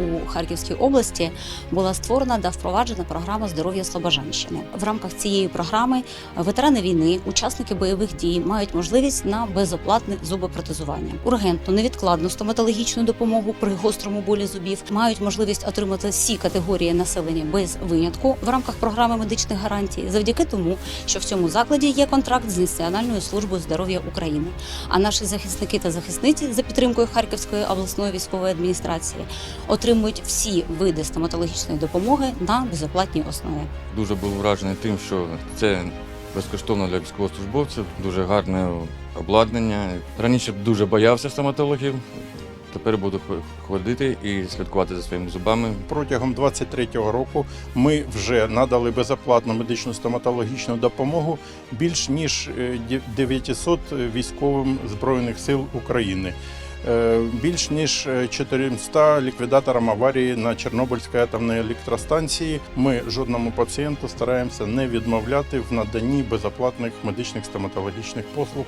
у Харківській області була створена та впроваджена програма здоров'я Слобожанщини. В рамках цієї програми ветерани війни, учасники бойових дій мають можливість на безоплатне зубопротезування, ургентну невідкладну стоматологічну допомогу при гострому болі зубів, мають можливість отримати всі категорії населення без винятку в рамках програми медичних гарантій, завдяки тому, що в цьому закладі є контракт з Національною службою здоров'я України. А наші захисники та захисниці за підтримкою Харківської обласної військової адміністрації отримують всі види стоматологічної допомоги на безоплатній основі. Дуже був вражений тим, що це безкоштовно для військовослужбовців, дуже гарне обладнання. Раніше дуже боявся стоматологів, тепер буду хо- ходити і слідкувати за своїми зубами. Протягом 23-го року ми вже надали безоплатну медичну стоматологічну допомогу більш ніж е, 900 військовим збройних сил України. Е, Більш ніж е, 400 ліквідаторам аварії на Чорнобильській атомній електростанції. Ми жодному пацієнту стараємося не відмовляти в наданні безоплатних медичних стоматологічних послуг